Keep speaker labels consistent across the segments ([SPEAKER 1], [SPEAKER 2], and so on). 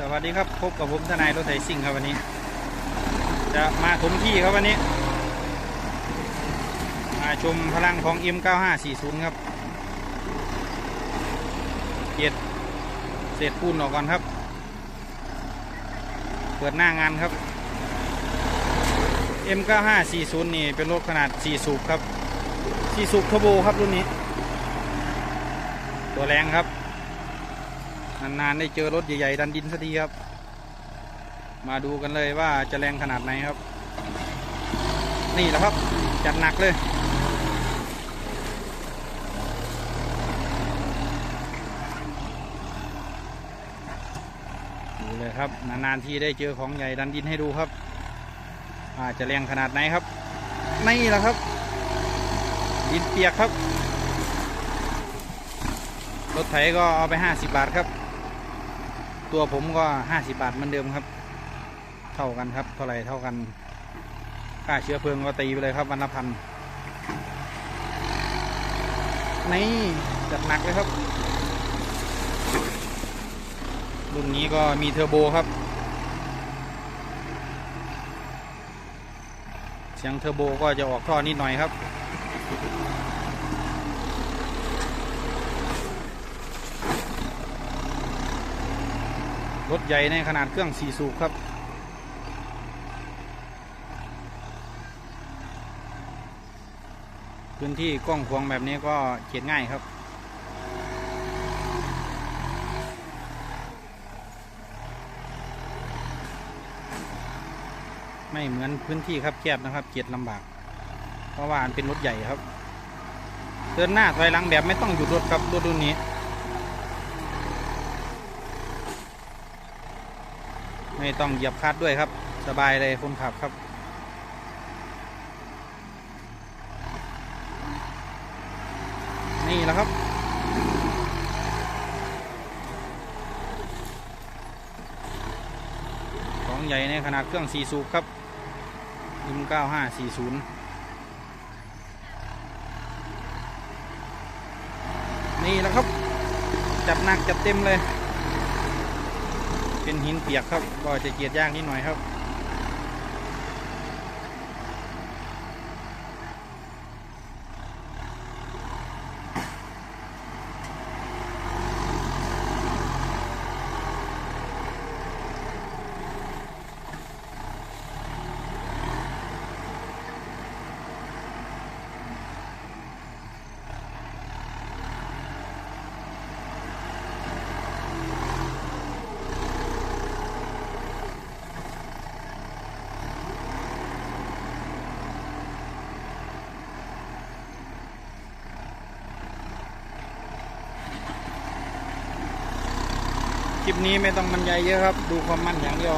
[SPEAKER 1] สวัสดีครับพบกับผมทนายรถไถซิ่งครับวันนี้ จะมาถมที่ครับวันนี้ มาชมพลังของ M9540 ครับเกียดเศษปูนออกก่อนครับ เปิดหน้างานครับ M9540 นี่เป็นรถขนาด 4 สูบครับ 4 สูบเทอร์โบครับรุ่นนี้ ตัวแรงครับ นานๆได้เจอรถใหญ่ๆดันดินสักทีครับ มาดูกันเลยว่าจะแรงขนาดไหนครับ นี่แหละครับ จัดหนักเลย ดูเลยครับ นานๆทีได้เจอของใหญ่ดันดินให้ดูครับอาจะแรงขนาดไหนครับ นี่แหละครับ ดินเปียกครับรถไถก็เอาไป 50 บาทครับ ตัวผมก็50บาทเหมือนเดิมครับ เท่ากันครับเท่าไหร่เท่ากัน ค่าเชื้อเพลิงก็ตีไปเลยครับวันละพันนี่จัดหนักเลยครับรุ่นนี้ก็มีเทอร์โบครับ เสียงเทอร์โบก็จะออกท่อนิดหน่อยครับ รถใหญ่ในขนาดเครื่องสี่สูบครับ พื้นที่กว้างขวงแบบนี้ก็เขียนง่ายครับ ไม่เหมือนพื้นที่ครับแคบนะครับเกียดลำบาก เพราะว่ามันเป็นรถใหญ่ครับ เดินหน้าถอยหลังแบบไม่ต้องหยุดรถครับรถรุ่นนี้ ไม่ต้องเหยียบคลัดด้วยครับ สบายเลยคนขับครับ นี่แหละครับ ของใหญ่ในขนาดเครื่อง 4 สูบครับ M9540 นี่แหละครับ จัดหนักจัดเต็มเลย เป็นหินเปียกครับก็จะเกียดยากนิดหน่อยครับ คลิปนี้ไม่ต้องบรรยายเยอะครับ ดูความมั่นอย่างเดียว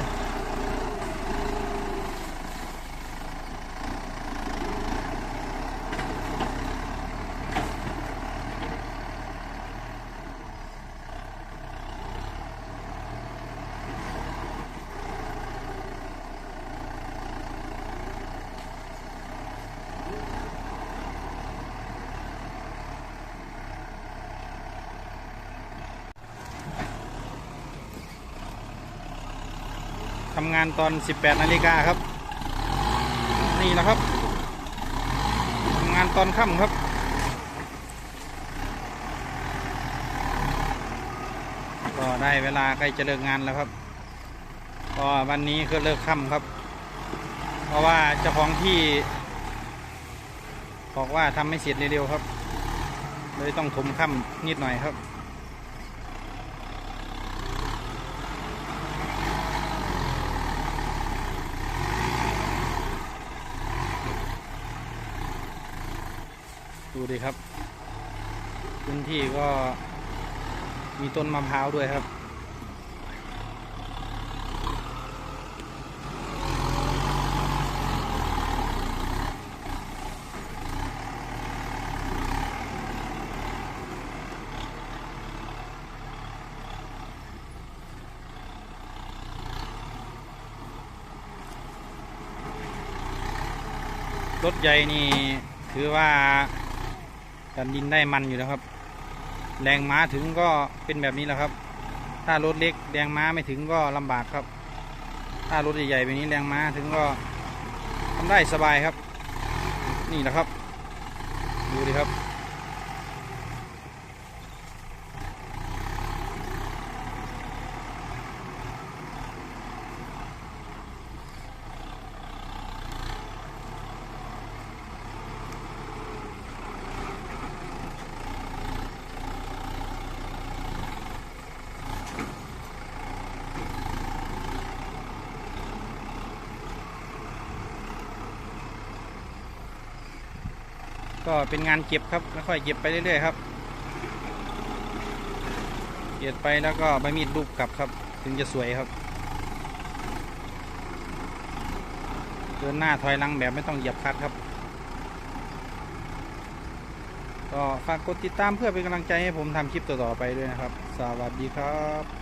[SPEAKER 1] ทำงานตอน 18นาฬิกาครับ นี่แหละครับทำงานตอนค่ำครับ ก็ได้เวลาใกล้จะเลิกงานแล้วครับก็วันนี้คือเลิกค่ำครับ เพราะว่าเจ้าของที่บอกว่าทำไม่เสร็จเร็วๆครับเลยต้องถมค่ำนิดหน่อยครับ ดูดิครับ พื้นที่ก็มีต้นมะพร้าวด้วยครับ รถใหญ่นี่ถือว่า ดันดินได้มันอยู่แล้วครับ แรงม้าถึงก็เป็นแบบนี้แหละครับ ถ้ารถเล็กแรงม้าไม่ถึงก็ลำบากครับ ถ้ารถใหญ่ๆแบบนี้แรงม้าถึงก็ทำได้สบายครับ นี่แหละครับ ดูดิครับ ก็เป็นงานเก็บครับค่อยๆเก็บไปเรื่อยๆครับเก็บไปแล้วก็ใบมีดรูปกลับครับ ถึงจะสวยครับเดินหน้าถอยหลังแบบไม่ต้องเหยียบคัดครับ ก็ฝากกดติดตามเพื่อเป็นกำลังใจให้ผมทำคลิปต่อๆไปด้วยนะครับ สวัสดีครับ